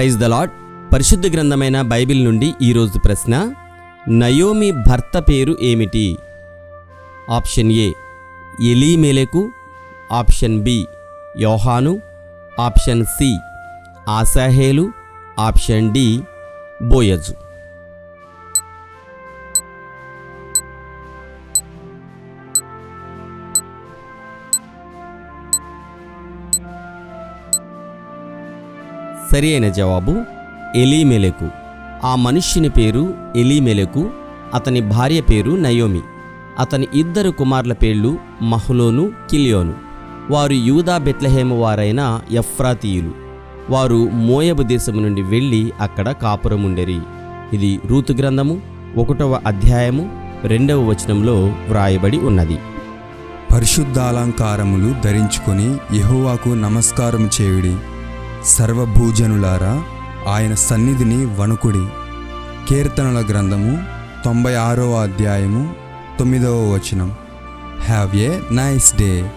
Praise the lord పరిశుద్ధ గ్రంథమైన Bible నుండి ఈరోజు ప్రశ్న నయోమి భర్త పేరు ఏమిటి? Option A Elimelech. Option B యోహాను. ఆప్షన్ సి ఆసాహేలు ఆప్షన్ డి బోయజు. సరి అయిన జవాబు ఎలీమెలెకు. ఆ మనుష్యుని పేరు ఎలీమెలెకు అతని భార్య పేరు నయోమి. అతని ఇద్దరు కుమార్ల పేర్లు మహ్లోను కిలియోను. వారు యూదా బెత్లహేము వారైన ఎఫ్రాతీయులు. వారు మోయబు దేశము నుండి వెళ్ళి అక్కడ కాపురముండెరి. ఇది రూతు గ్రంథము ఒకటవ అధ్యాయము రెండవ వచనంలో వ్రాయబడి ఉన్నది. పరిశుద్ధాలంకారములు ధరించుకొని యెహోవాకు నమస్కారం చేయుడి. సర్వభూజనులారా ఆయన సన్నిధిని వణుకుడి. కీర్తనల గ్రంథము తొంభై ఆరవ అధ్యాయము తొమ్మిదవ వచనం. Have a nice day